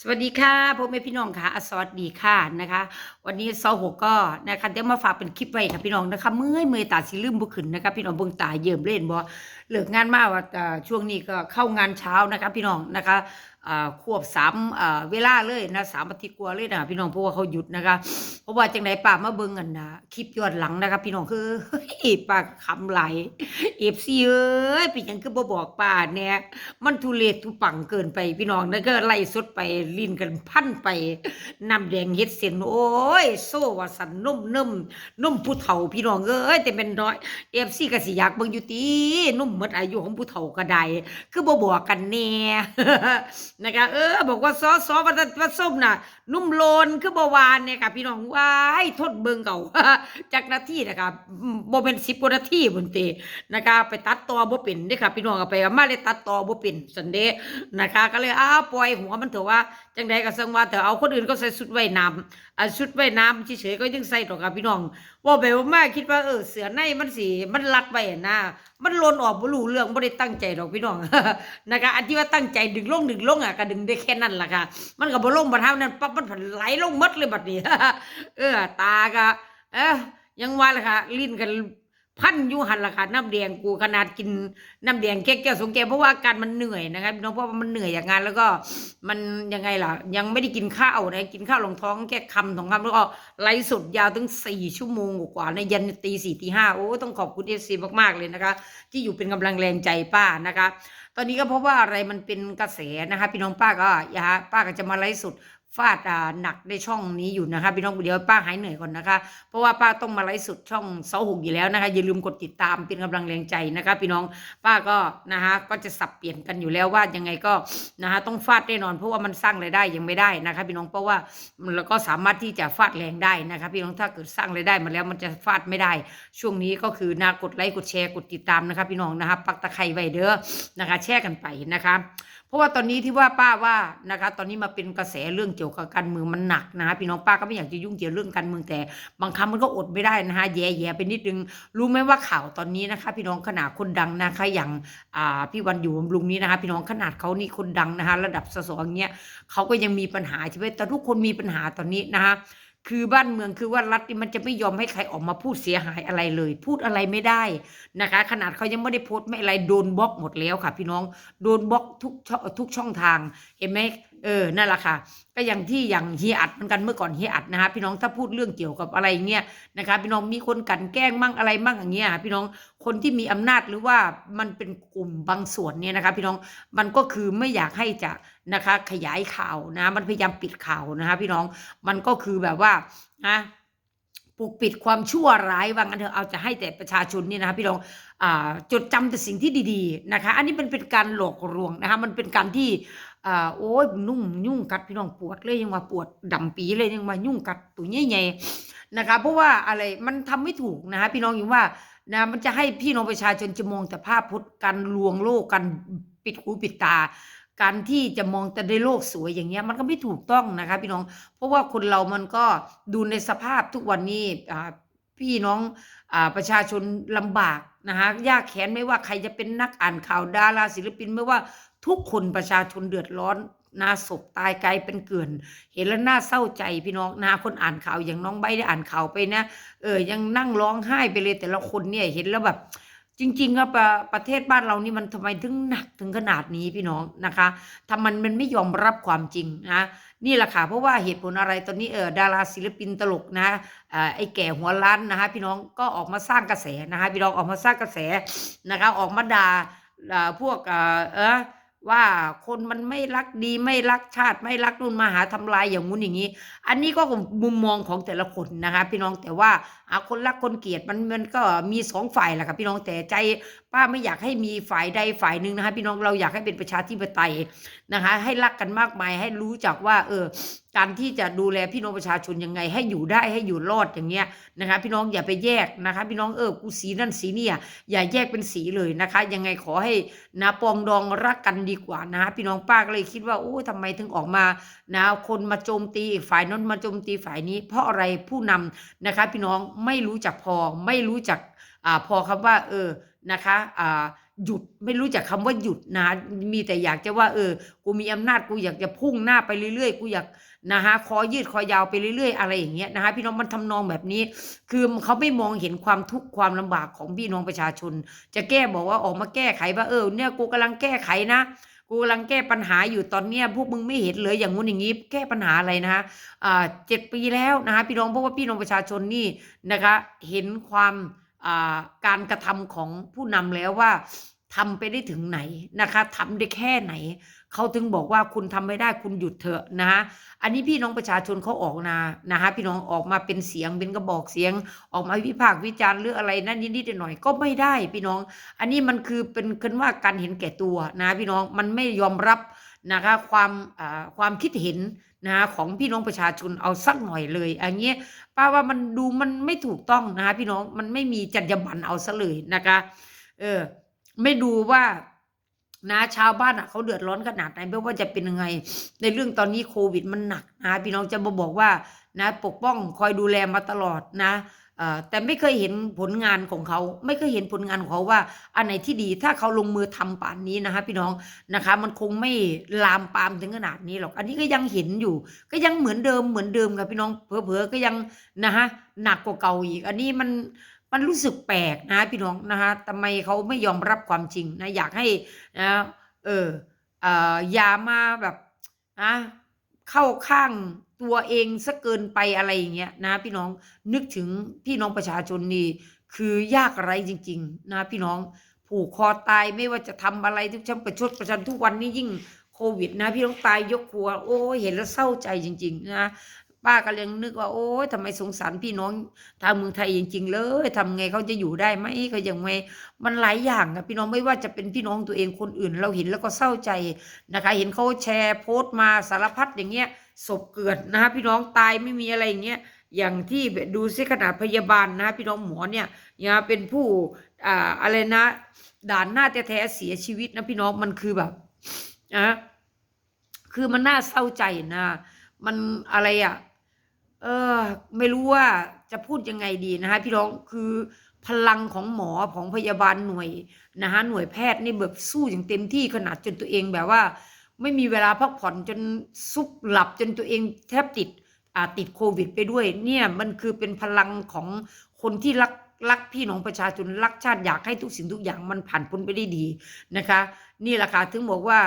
สวัสดีค่ะพ่อแม่พี่น้องค่ะอสวัสดีค่ะนะคะ วันนี้เสาร์หกก็นะคะเดี๋ยวมาฝากเป็นคลิปไว้ค่ะพี่น้องนะคะเมื่อยเมื่อยตาสิลืมบุขึ้นนะคะพี่น้องเบิ่งตาเยิ่มเล่นบ่เลิกงานมาว่าช่วงนี้ก็เข้างานเช้านะคะพี่น้องนะคะ ควบสามเวลาเลยนะสามอาทิตย์กว่าเลยนะพี่น้องเพราะว่าเขาหยุดนะคะ เพราะว่าจังไดป้ามาเบิ่งกันนะคลิปยอนหลังนะคะ พี่น้องคือป้าขำไหลเอฟซีเอ้ยเป็นยังคือบ่บอกป้าเนี่ยมันทุเรศทุปังเกินไปพี่น้องแล้วก็ไล่สดไปลิ้นกันพันไปน้ำแดงเฮ็ดเส้นโอ้ยโซ่ว่าสันนุ่มนุ่มนุ่มผู้เฒ่าพี่น้องเอ้ยแต่เป็นน้อยเอฟซีก็สิอยากเบิ่งอยู่ตินุ่มหมดอายุของผู้เฒ่าก็ได้คือบ่บอกกันแน่นะคะเออ บอกว่าซอซอว่าว่าส้มน่ะ นุ่มโลนคือบ่หวานเนี่ยค่ะ พี่น้องว้ายทดเบิงเก่าจักนาทีนะคะอืมบ่เป็น10กว่านาทีพุ่นตินะคะ ไปตัดต่อบ่เป็นเด้อค่ะ พี่น้องเอาไปมาเลยตัดต่อบ่เป็นสันเดนะคะ ก็เลยอ้าวปล่อยหัวมันเถอะว่าจังใดก็ซังว่าแต่เอาคนอื่นก็ใส่ชุดว่ายน้ำอ่าชุดว่ายน้ำเฉยๆก็ยังใส่ดอกค่ะพี่น้อง ว่าไปว่ามาคิดว่าเออเสือในมันสิมันรักไปนะมันลนออกบ่รู้เรื่องบ่ได้ตั้งใจดอกพี่น้องนะคะอันที่ว่าตั้งใจดึงลงดึงลงอะก็ดึงได้แค่นั้นล่ะค่ะ มันก็บ่ลงบ่เท่านั้นปั๊บมันผันไหลลงหมดเลยบัดนี้ เออตาก็เออยังว่าล่ะค่ะลิ้นกัน พันอยู่หันราคาน้ำแดงกูขนาดกินน้ำแดงแก้แก้วสงแก้วเพราะว่าการมันเหนื่อยนะครับน้องเพราะว่ามันเหนื่อยจากงานแล้วก็มันยังไงล่ะ ยังไม่ได้กินข้าวนะกินข้าวลงท้องแค่คำสองคำแล้วก็ไลฟ์สดยาวถึงสี่ชั่วโมงกว่าในยันตีสี่ตีห้าโอ้ต้องขอบคุณเอฟซีมากๆเลยนะคะ ที่อยู่เป็นกำลังแรงใจป้านะคะ ตอนนี้ก็เพราะว่าอะไรมันเป็นกระแสนะคะพี่น้องป้าก็อย่าป้าก็จะมาไลฟ์สด ฟาดอ่าหนักในช่องนี้อยู่นะคะพี่น้องเดี๋ยวป้าหายเหนื่อยก่อนนะคะ เพราะว่าป้าต้องมาไลฟ์สดช่องเสาหกอยู่แล้วนะคะอย่าลืมกดติดตามเป็นกำลังแรงใจนะคะ พี่น้องป้าก็นะคะก็จะสับเปลี่ยนกันอยู่แล้วว่ายังไงก็นะคะต้องฟาดแน่นอนเพราะว่ามันสร้างรายได้ยังไม่ได้นะคะ พี่น้องเพราะว่ามันแล้วก็สามารถที่จะฟาดแรงได้นะคะพี่น้องถ้าเกิดสร้างรายได้มาแล้วมันจะฟาดไม่ได้ ช่วงนี้ก็คือนะกดไลค์กดแชร์กดติดตามนะคะ พี่น้องนะคะปักตะไคร้ไว้เด้อนะคะ แชร์กันไปนะคะ เพราะว่าตอนนี้ที่ว่าป้าว่านะคะ ตอนนี้มาเป็นกระแสเรื่องเกี่ยวกับการเมืองมันหนักนะคะพี่น้องป้าก็ไม่อยากจะยุ่งเกี่ยวเรื่องการเมืองแต่ บางครั้งมันก็อดไม่ได้นะคะแย่ๆไปนิดนึงรู้ไหมว่าข่าวตอนนี้นะคะ พี่น้องขนาดคนดังนะคะอย่างอ่าพี่วันอยู่บำรุงนี้นะคะ พี่น้องขนาดเขานี่คนดังนะคะ ระดับสสอย่างเงี้ยเขาก็ยังมีปัญหาใช่ไหมแต่ทุกคนมีปัญหาตอนนี้นะคะ คือบ้านเมืองคือว่ารัฐมันจะไม่ยอมให้ใครออกมาพูดเสียหายอะไรเลย พูดอะไรไม่ได้นะคะ ขนาดเขายังไม่ได้โพสต์ไม่อะไรโดนบล็อกหมดแล้วค่ะ พี่น้องโดนบล็อกทุกช่องทุกช่องทางเห็นไหม เออนั่นแหละค่ะ ก็อย่างที่อย่างเฮียอัดเหมือนกันเมื่อก่อนเฮียอัดนะคะพี่น้องถ้าพูดเรื่องเกี่ยวกับอะไรเงี้ยนะคะ พี่น้องมีคนกันแกล้งมั่งอะไรมั่งอย่างเงี้ยค่ะพี่น้องคนที่มีอำนาจหรือว่ามันเป็นกลุ่มบางส่วนเนี่ยนะคะ พี่น้องมันก็คือไม่อยากให้จะนะคะ ขยายข่าวนะ มันพยายามปิดข่าวนะคะพี่น้องมันก็คือแบบว่านะปกปิดความชั่วร้ายว่างั้นเถอะเอาจะให้แต่ประชาชนเนี่ยนะคะพี่น้องอจดจำแต่สิ่งที่ดีๆนะคะ อันนี้มันเป็นการหลอกลวงนะคะมันเป็นการที่ อ่าโอ้ยนุ่มยุ่งกัดพี่น้องปวดเลยยังว่าปวดดำปีเลยยังว่ายุ่งกัดตัวใหญ่ๆนะคะ เพราะว่าอะไรมันทำไม่ถูกนะคะพี่น้องอย่างว่านะมันจะให้พี่น้องประชาชนจะมองแต่ภาพพจน์การลวงโลกการปิดหูปิดตา การที่จะมองแต่ในโลกสวยอย่างเงี้ยมันก็ไม่ถูกต้องนะคะพี่น้อง เพราะว่าคนเรามันก็ดูในสภาพทุกวันนี้อ่าพี่น้องอ่าประชาชนลำบาก นะคะยากแค้นไม่ว่าใครจะเป็นนักอ่านข่าวดาราศิลปินไม่ว่าทุกคนประชาชนเดือดร้อนนาศพตายไกลเป็นเกลื่อน เห็นแล้วน่าเศร้าใจพี่น้องนาคนอ่านข่าวอย่างน้องใบได้อ่านข่าวไปนะ เออยังนั่งร้องไห้ไปเลยแต่ละคนเนี่ยเห็นแล้วแบบ จริงๆอะประประเทศบ้านเรานี่มันทำไมถึงหนักถึงขนาดนี้พี่น้องนะคะทำมันมันไม่ยอมรับความจริงนะ นี่แหละค่ะเพราะว่าเหตุผลอะไรตอนนี้เออดาราศิลปินตลกนะอไอ้แก่หัวล้านนะคะพี่น้องก็ออกมาสร้างกระแสนะคะพี่น้องออกมาสร้างกระแสนะคะออกมาด่าอ่าพวกเออว่าคนมันไม่รักดีไม่รักชาติไม่รักนู่นมาหาทำลายอย่างงู้นอย่างนี้ อันนี้ก็มุมมองของแต่ละคนนะคะพี่น้องแต่ว่าคนรักคนเกลียดมันมันก็มีสองฝ่ายแหละค่ะพี่น้องแต่ใจ ป้าไม่อยากให้มีฝ่ายใดฝ่ายหนึ่งนะคะพี่น้องเราอยากให้เป็นประชาธิปไตยนะคะ ให้รักกันมากมายให้รู้จักว่า เออ การที่จะดูแลพี่น้องประชาชนยังไง ให้อยู่ได้ให้อยู่รอดอย่างเงี้ยนะคะ พี่น้องอย่าไปแยกนะคะ พี่น้องเออกูสีนั่นสีเนี่ย อย่าแยกเป็นสีเลยนะคะ ยังไงขอให้นะปองดองรักกันดีกว่านะคะพี่น้องป้าก็เลยคิดว่าโอ้ทำไมถึงออกมานะคนมาโจมตีฝ่ายนั้นมาโจมตีฝ่ายนี้ เพราะอะไรผู้นำนะคะ พี่น้องไม่รู้จักพอไม่รู้จักอ่าพอคำว่า เออ นะคะอ่าหยุดไม่รู้จักคำว่าหยุดนะมีแต่อยากจะว่าเออ กูมีอำนาจกูอยากจะพุ่งหน้าไปเรื่อยๆ กูอยากนะฮะคอยืดคอยาวไปเรื่อยๆ อะไรอย่างเงี้ยนะฮะพี่น้องมันทำนองแบบนี้ คือเขาไม่มองเห็นความทุกข์ความลำบากของพี่น้องประชาชน จะแก้บอกว่าออกมาแก้ไขว่าเออเนี่ยกูกำลังแก้ไขนะกูกำลังแก้ปัญหาอยู่ตอนเนี้ยพวกมึงไม่เห็นเลยอย่างงู้นอย่างงี้ แก้ปัญหาอะไรนะฮะอ่าเจ็ดปีแล้วนะฮะพี่น้องเพราะว่าพี่น้องประชาชนนี่นะคะ เห็นความ การกระทำของผู้นำแล้วว่าทำไปได้ถึงไหนนะคะทำได้แค่ไหน เขาถึงบอกว่าคุณทำไม่ได้คุณหยุดเถอะนะฮะอันนี้พี่น้องประชาชนเขาออกนานะฮะพี่น้องออกมาเป็นเสียงเป็นกระบอกเสียง ออกมาวิพากษ์วิจารณ์หรืออะไรนั่นนิดๆหน่อยก็ไม่ได้พี่น้อง อันนี้มันคือเป็นคันว่าการเห็นแก่ตัวนะพี่น้องมันไม่ยอมรับ นะคะความความคิดเห็นนะของพี่น้องประชาชนเอาสักหน่อยเลยอันเงี้ยป้าว่ามันดูมันไม่ถูกต้องนะคะพี่น้องมันไม่มีจรรยาบรรณเอาซะเลยนะคะเออไม่ดูว่านะชาวบ้านอะเขาเดือดร้อนขนาดไหนไม่ว่าจะเป็นยังไง ในเรื่องตอนนี้โควิดมันหนักนะพี่น้องจะมาบอกว่านะปกป้องคอยดูแลมาตลอดนะ แต่ไม่เคยเห็นผลงานของเขา ไม่เคยเห็นผลงานของเขาว่า อันไหนที่ดีถ้าเขาลงมือทำป่านนี้นะคะ พี่น้องนะคะ มันคงไม่ลามปามถึงขนาดนี้หรอก อันนี้ก็ยังเห็นอยู่ ก็ยังเหมือนเดิมเหมือนเดิมครับพี่น้องเผลอๆก็ยังนะฮะหนักกว่าเก่าอีก อันนี้มันมันรู้สึกแปลกนะพี่น้องนะคะทำไมเขาไม่ยอมรับความจริงนะอยากให้นะเออเอออย่ามาแบบนะเข้าข้าง ตัวเองซะเกินไปอะไรอย่างเงี้ยนะพี่น้องนึกถึงพี่น้องประชาชนนี่คือยากไรจริง ๆ นะพี่น้องผูกคอตายไม่ว่าจะทำอะไรทุกชั้นประชดประชันทุกวันนี้ยิ่งโควิดนะ พี่น้องตายยกครัว โอ้เห็นแล้วเศร้าใจจริง ๆ นะป้าก็ยังนึกว่าโอ้ยทำไมสงสารพี่น้องทางเมืองไทยจริง ๆ เลยทำไงเขาจะอยู่ได้ไหมเขาอยังไงมันหลายอย่างอะพี่น้องไม่ว่าจะเป็นพี่น้องตัวเองคนอื่น เราเห็นแล้วก็เศร้าใจนะคะ เห็นเขาแชร์โพสต์มาสารพัดอย่างเงี้ย ศพเกิดนะพี่น้องตายไม่มีอะไรอย่างเงี้ยอย่างที่ดูซิขนาดพยาบาลนะพี่น้องหมอเนี่ยเนี่ยเป็นผู้อ่าอะไรนะ ด่านหน้าแท้ๆเสียชีวิตนะพี่น้องมันคือแบบนะคือมันน่าเศร้าใจนะ มันอะไรอะ่ะ เออ ไม่รู้ว่าจะพูดยังไงดีนะคะพี่น้องคือพลังของหมอของพยาบาลหน่วยนะคะหน่วยแพทย์นี่แบบสู้อย่างเต็มที่ขนาดจนตัวเองแบบว่า ไม่มีเวลาพักผ่อนจนซุบหลับจนตัวเองแทบติดอาติดโควิด ไปด้วย เนี่ยมันคือเป็นพลังของคนที่รักรักพี่น้องประชาชนรักชาติอยากให้ทุกสิ่งทุกอย่างมันผ่านพ้นไปได้ดีนะคะ นี่แหละค่ะถึงบอกว่า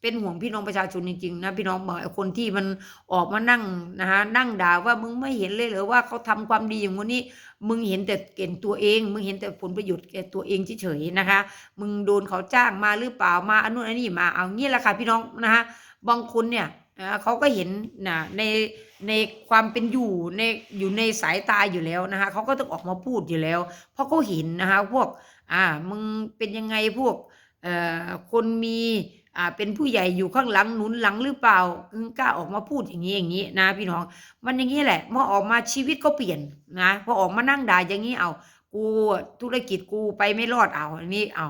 เป็นห่วงพี่น้องประชาชนจริงๆนะพี่น้องบอกคนที่มันออกมานั่งนะฮะนั่งด่าว่ามึงไม่เห็นเลยเหรือว่าเขาทำความดีอย่างนี้ มึงเห็นแต่เก่งตัวเอง มึงเห็นแต่ผลประโยชน์แก่ตัวเองเฉยๆนะคะ มึงโดนเขาจ้างมาหรือเปล่ามาอันนู้นอันนี้มาเอางี้แหละค่ะพี่น้องนะฮะบางคนเนี่ยเขาก็เห็นนะในในความเป็นอยู่ในอยู่ในสายตาอยู่แล้วนะคะเขาก็ต้องออกมาพูดอยู่แล้ว เพราะเขาเห็นนะคะพวกอ่ามึงเป็นยังไงพวกเอ่อคนมี อ่าเป็นผู้ใหญ่อยู่ข้างหลังหนุนหลังหรือเปล่าถึงกล้าออกมาพูดอย่างนี้อย่างนี้นะ พี่น้อง มันอย่างนี้แหละเมื่อออกมาชีวิตก็เปลี่ยนนะพอออกมานั่งด่าอย่างนี้เอากูธุรกิจกูไปไม่รอดเอาอันนี้เอา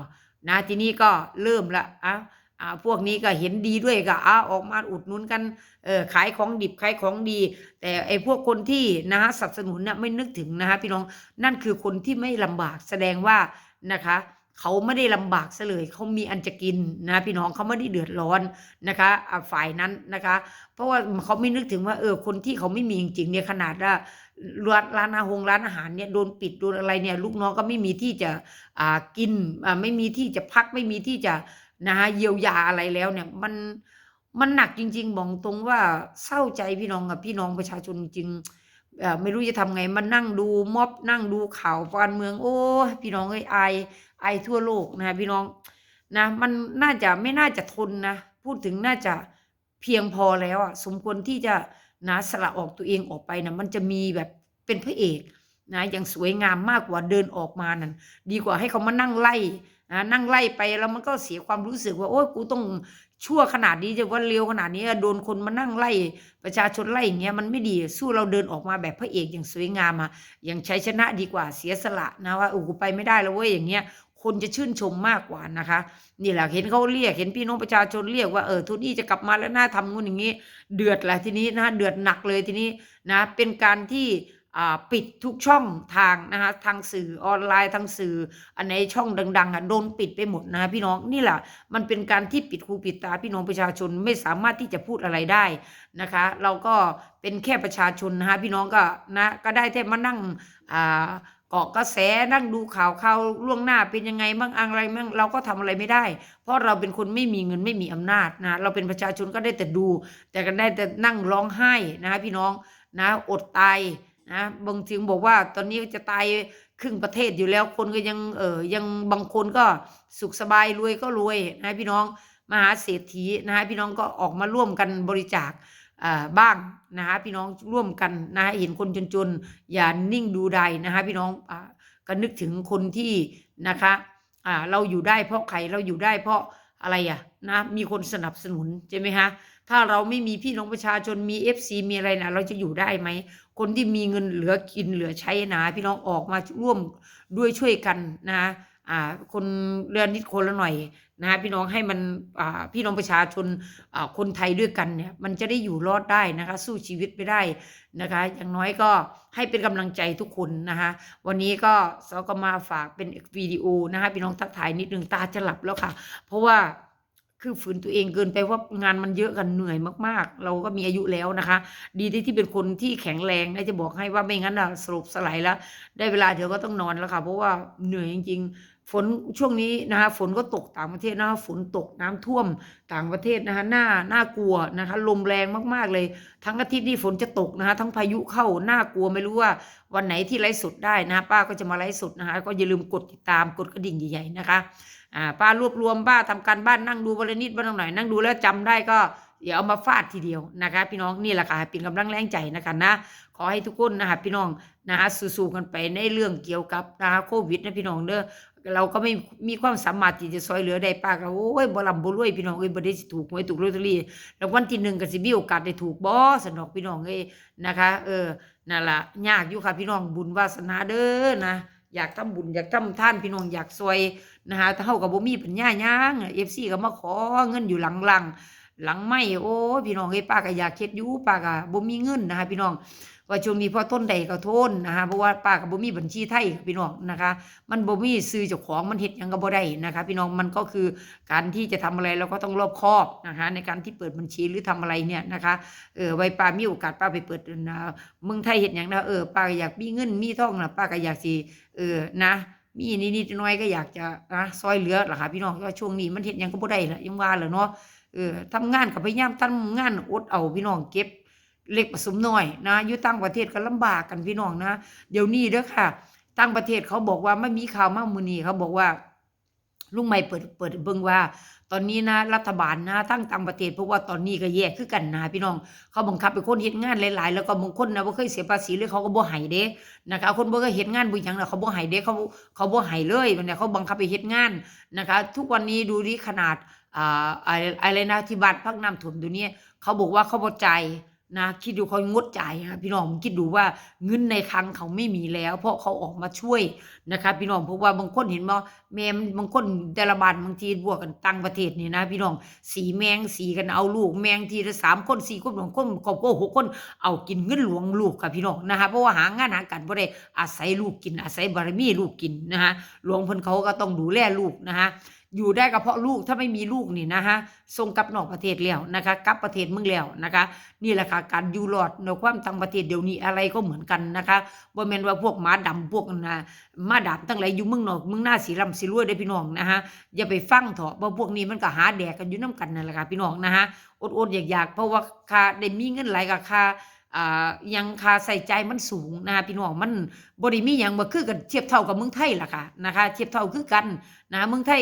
นะทีนี้ก็เริ่มละอะอ่าพวกนี้ก็เห็นดีด้วยก็อะออกมาอุดหนุนกันเออขายของดิบขายของดี แต่ไอ้พวกคนที่นะฮะสนับสนุนเนี่ยไม่นึกถึงนะคะพี่น้องนั่นคือคนที่ไม่ลำบากแสดงว่านะคะ เขาไม่ได้ลำบากซะเลยเขามีอันจะกินนะพี่น้องเขาไม่ได้เดือดร้อนนะคะอ่าฝ่ายนั้นนะคะ เพราะว่าเขาไม่นึกถึงว่าเออคนที่เขาไม่มีจริงๆเนี่ยขนาดว่าร้านร้านอาหงร้านอาหารเนี่ยโดนปิดโดนอะไรเนี่ยลูกน้องก็ไม่มีที่จะอ่ากินอ่าไม่มีที่จะพักไม่มีที่จะนะฮะเยียวยาอะไรแล้วเนี่ยมันมันหนักจริง ๆ บอกตรงว่าเศร้าใจพี่น้องกับพี่น้องประชาชนจริงอ่อไม่รู้จะทำไงมานั่งดูม็อบนั่งดูข่าวการเมือง โอ้พี่น้องเอ้ยอาย ไอทั่วโลกนะพี่น้องนะ มันน่าจะไม่น่าจะทนนะ พูดถึงน่าจะเพียงพอแล้วอะสมควรที่จะนะสละออกตัวเองออกไปนะมันจะมีแบบเป็นพระเอกนะอย่างสวยงามมากกว่าเดินออกมานั่นดีกว่าให้เขามานั่งไล่นะนั่งไล่ไปแล้วมันก็เสียความรู้สึกว่าโอ้ยกูต้องชั่วขนาดนี้จะว่าเร็วขนาดนี้โดนคนมานั่งไล่ ประชาชนไล่อย่างเงี้ยมันไม่ดีสู้เราเดินออกมาแบบพระเอกอย่างสวยงามอะอย่างใชัยชนะดีกว่าเสียสละนะว่าโอ้กูไปไม่ได้แล้วเว้ยอย่างเงี้ย คนจะชื่นชมมากกว่านะคะ นี่แหละเห็นเขาเรียกเห็นพี่น้องประชาชนเรียกว่าเออทุนนี่จะกลับมาแล้วน่าทำงูนอย่างนี้ เดือดแหละทีนี้นะเดือดหนักเลยทีนี้นะเป็นการที่ปิดทุกช่องทางนะคะทางสื่อออนไลน์ทางสื่อ อันไหนช่องดังๆอะโดนปิดไปหมดนะะพี่น้องนี่แหละมันเป็นการที่ปิดหูปิดตาพี่น้องประชาชนไม่สามารถที่จะพูดอะไรได้นะคะ เราก็เป็นแค่ประชาชนนะคะพี่น้องก็นะก็ได้แต่มานั่งอ่า เกาะกระแสนั่งดูข่าวข่าวล่วงหน้าเป็นยังไงบ้างอะไรบ้างเราก็ทำอะไรไม่ได้ เพราะเราเป็นคนไม่มีเงินไม่มีอำนาจนะเราเป็นประชาชนก็ได้แต่ดู แต่ก็ได้แต่นั่งร้องไห้นะพี่น้องนะอดตายนะบางทีบอกว่าตอนนี้จะตายครึ่งประเทศอยู่แล้วคนก็ยังเออยังบางคนก็สุขสบายรวยก็รวยนะพี่น้องมหาเศรษฐีนะพี่น้องก็ออกมาร่วมกันบริจาค บ้างนะฮะพี่น้องร่วมกันนะฮะเห็นคนจนๆ อย่านิ่งดูใดนะฮะพี่น้องอก็นึกถึงคนที่นะคะเราอยู่ได้เพราะใครเราอยู่ได้เพราะอะไรอะนะมีคนสนับสนุนใช่ไหมคะถ้าเราไม่มีพี่น้องประชาชนมี FC มีอะไรนะเราจะอยู่ได้ไหม คนที่มีเงินเหลือกินเหลือใช้นะพี่น้องออกมาร่วมด้วยช่วยกันนะอ่าคนเรือนนิดคนละหน่อย นะพี่น้องให้มันพี่น้องประชาชนคนไทยด้วยกันเนี่ยมันจะได้อยู่รอดได้นะคะ สู้ชีวิตไปได้นะคะ อย่างน้อยก็ให้เป็นกำลังใจทุกคนนะคะ วันนี้ก็สก็มาฝากเป็นวิดีโอนะคะพี่น้องทักทายนิดนึงตาจะหลับแล้วค่ะ เพราะว่าคือฝืนตัวเองเกินไปว่างานมันเยอะกันเหนื่อยมากๆ เราก็มีอายุแล้วนะคะ ดีที่ที่เป็นคนที่แข็งแรงนะจะบอกให้ว่าไม่งั้นอะสรุปสลายแล้ว ได้เวลาเดี๋ยวก็ต้องนอนแล้วค่ะ เพราะว่าเหนื่อยจริงๆ ฝนช่วงนี้นะคะฝนก็ตกต่างประเทศนะคะฝนตกน้ำท่วมต่างประเทศนะคะน่าน่ากลัวนะคะลมแรงมากๆเลย ทั้งอาทิตย์นี้ฝนจะตกนะคะทั้งพายุเข้าน่ากลัวไม่รู้ว่าวันไหนที่ไลฟ์สดได้นะคะป้าก็จะมาไลฟ์สดนะคะก็อย่าลืมกดติดตามกดกระดิ่งใหญ่ๆนะคะอ่าป้ารวบรวมป้าทำการบ้านนั่งดูวันละนิดวันละหน่อยนั่งดูแล้วจำได้ก็เดี๋ยวเอามาฟาดทีเดียวนะคะ พี่น้องนี่แหละค่ะเป็นกำลังแรงใจนะคะนะ ขอให้ทุกคนนะคะพี่น้องนะคะสู้ๆกันไปในเรื่องเกี่ยวกับนะคะโควิดนะพี่น้องเด้อ เราก็ไม่มีความสามารถที่จะซอยเหลือได้ป้าก็โอ้ยบ่ลำบ่รวยพี่น้องเอ้ยบ่ได้สิถูกหวยถูกลอตเตอรี่แล้ววันที่หนึ่งก็สิมีโอกาสได้ถูกบ่สนอกพี่น้องเอ้ยนะคะ เออนั่นล่ะยากอยู่ค่ะพี่น้องบุญวาสนาเด้อนะอยากทำบุญอยากทำท่านพี่น้องอยากซอยนะคะถ้าเฮากับบ่มีปัญญาหยังเอฟซีก็มาขอเงินอยู่หลังหลังหลังไม่โอ้พี่น้องเอ้ยป้าก็อยากเฮ็ดอยู่ป้าก็บ่มีเงินนะคะพี่น้อง ว่าช่วงนี้พอต้นใดก็ทนนะคะเพราะว่าป้าก็บ่มีบัญชีไทยพี่น้องนะคะ มันบ่มีซื้อเจ้าของมันเฮ็ดยังก็บ่ได้นะคะ พี่น้องมันก็คือการที่จะทำอะไรเราก็ต้องรอบคอบนะคะในการที่เปิดบัญชีหรือทำอะไรเนี่ยนะคะเออไว้ป้ามีโอกาสป้าไปเปิดเมืองไทยเฮ็ดยังนะเออป้าก็อยากมีเงินมีทองนะป้าก็อยากสิเออนะมีนิดๆน้อยก็อยากจะนะซอยเหลือล่ะค่ะพี่น้องว่าช่วงนี้มันเฮ็ดยังก็บ่ได้ละยังว่าแหละเนาะเออทำงานก็พยายามทำงานอดเอาพี่น้องเก็บ เล็กผสมน้อยนะอยู่ต่างประเทศก็ลำบากกันพี่น้องนะ เดี๋ยวนี้เด้อค่ะต่างประเทศเขาบอกว่าไม่มีข่าวมากมือนีเขาบอกว่าลุงใหม่เปิดเปิดเบิ่งว่า ตอนนี้นะรัฐบาลนะทั้งต่างประเทศเพราะว่าตอนนี้ก็แย่คือกันนะพี่น้อง เขาบังคับให้คนเฮ็ดงานหลาย ๆ แล้วก็บางคนนะบ่เคยเสียภาษีเลยเขาก็บ่ให้เด้นะคะคนบ่เคยเฮ็ดงานบ่หยังน่ะเขาบ่ให้เด้เขาเขาบ่ให้เลยเนี่ยเขาบังคับให้เฮ็ดงานนะคะ ทุกวันนี้ดูดิขนาดอ่าอะไรนะที่บ้านพักน้ำท่วมตัวเนี้ยเขาบอกว่าเขาบ่จ่าย นะคิดดูเขางดจ่ายนะพี่น้องคิดดูว่าเงินในคลังเขาไม่มีแล้ว เพราะเขาออกมาช่วยนะคะพี่น้องเพราะว่าบางคนเห็นบ่แม่บางคนแต่ลบานบางทีบวกกันต่างประเทศนี่นะ พี่น้องสีแมงสีกันเอาลูกแมงทีละสามคนสี่คนบางคนครอบครัวหกคนเอากินเงินหลวงลูกค่ะพี่น้องนะคะเพราะว่าหางานหาการบ่ได้อาศัยลูกกินอาศัยบารมีลูกกินนะคะหลวงเพิ่นเขาก็ต้องดูแลลูกนะคะ อยู่ได้ก็เพราะลูกถ้าไม่มีลูกนี่นะคะส่งกลับนอกประเทศแล้วนะคะกลับประเทศมึงแล้วนะคะ นี่แหละค่ะการอยู่รอดในความต่างประเทศเดี๋ยวนี้อะไรก็เหมือนกันนะคะบ่แม่นว่าพวกหมาดำพวกนะหมาดำทั้งหลายอยู่มืองนอกมืองหน้าสีร่ำสีร่วยได้พี่น้องนะคะอย่าไปฟังเถอะพราะพวกนี้มันก็หาแดกกันอยู่น้ำกันนั่นแหละค่ะพี่น้องนะฮะอดๆอยากๆเพราะว่าค่าได้มีเงินหลายกับค่าอ่ายังคาใส่ใจมันสูงนะคะพี่น้องมันบ่ได้มีหยังบ่คือกันเทียบเท่ากับเมืองไทยล่ะค่ะนะคะ เทียบเท่าคือกันนะเมืองไทย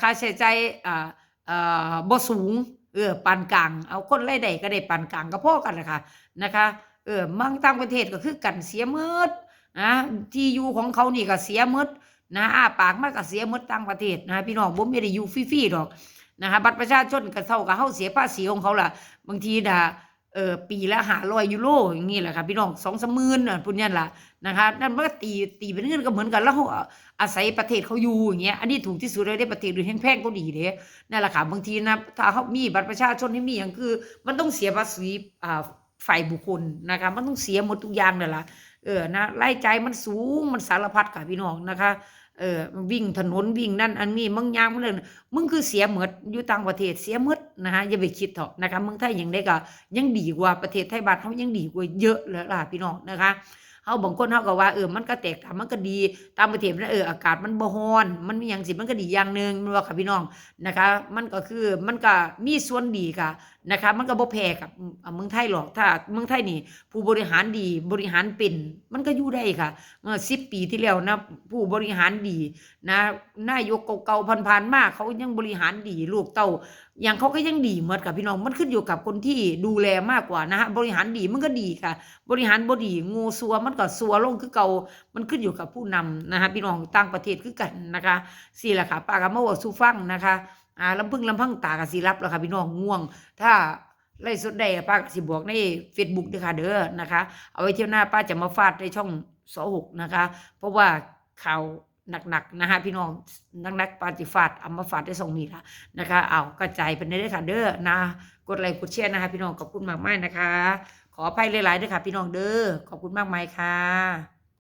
ค่าใช้จ่ายอ่าอ่าบ่สูงเออปานกลาง เอาคนรายได้ก็ได้ปานกลางก็พอกันแหละค่ะนะคะเออมืองต่างประเทศก็คือกันเสียหมดนะที่อยู่ของเขานี่ก็เสียหมดนะอ้าปากมันก็เสียหมดต่างประเทศนะพี่น้องบ่มีได้อยู่ฟรีๆดอกนะคะบัตรประชาชนก็เท่ากับเฮาเสียภาษีของเขาล่ะ บางทีนะเออปีละ500ยูโรอย่างงี้แหละค่ะพี่น้อง2-3หมื่นน่ะพุ่นนั่นล่ะ นะคะนั่นมันก็ตีตีเป็นเงินก็เหมือนกันแล้วเฮาอาศัยประเทศเขาอยู่อย่างเงี้ยอันนี้ถูกที่สุดเลยได้ประเทศอื่นแพงๆก็ดีเด้นั่นแหละค่ะบางทีนะถ้าเฮามีบัตรประชาชนให้มีหยังคือ มันต้องเสียภาษีอ่าฝ่ายบุคคลนะคะมันต้องเสียหมดทุกอย่างนั่นแหละเออนะรายจ่ายมันสูงมันสารพัดค่ะพี่น้องนะคะเออวิ่งถนนวิ่งนั่นอันนี้มึงยางมึงเลยมึงคือเสียหมดอยู่ต่างประเทศเสียหมดนะฮะอย่าไปคิดเถอะนะคะเมืองไทยยังได้ก็ยังดีกว่าประเทศไทยบ้านเขายังดีกว่าเยอะเลยล่ะพี่น้องนะคะาบางคนเฮาก็ว่าเออมันก็แตกต่างมันก็ดีตามประเทศนะเอออากาศมันบ่ร้อน มันมีหยังสิมันก็ดีอย่างหนึงมันว่าค่ะพี่น้องนะคะ มันก็คือมันก็มีส่วนดีค่ะนะคะมันก็บ่แพ้กับเมืองไทยหรอกถ้าเมืองไทยนี่ ผู้บริหารดีบริหารเป็นมันก็อยู่ได้ค่ะเมื่อ10ปีที่แล้วนะผู้บริหารดีนะนายกเก่าๆผ่านๆมากเขายังบริหารดีลูกเต้าอย่างเขาก็ยังดีเหมือนกับพี่น้องมันขึ้นอยู่กับคนที่ดูแลมากกว่านะฮะบริหารดีมันก็ดีค่ะ บริหารบ่ดีงูซัวมันก็ซัวลงคือเก่ามันขึ้นอยู่กับผู้นำนะคะพี่น้องต่างประเทศคือกันนะคะสี่ละค่ะป้าก็มาเว้าสูฟังนะคะ อ่าลำพึ่งลำพังตาก็สิรับแล้วค่ะพี่น้องง่วง ถ้าไล่สดได้ป้าสิบอกใน Facebook เด้อค่ะเด้อนะคะ เอาไว้เที่ยวหน้าป้าจะมาฟาดในช่องสหกนะคะ เพราะว่าข่าวหนักๆนะคะพี่น้องนักๆปฏิฟาดเอามาฟาดได้ส่งนี้ละนะคะเอากระจายไปได้เลยค่ะเด้อนะกดไลค์กดแชร์นะคะ พี่น้องขอบคุณมากๆนะคะ ขออภัยหลายๆด้วยค่ะ พี่น้องเด้อขอบคุณมากมายค่ะ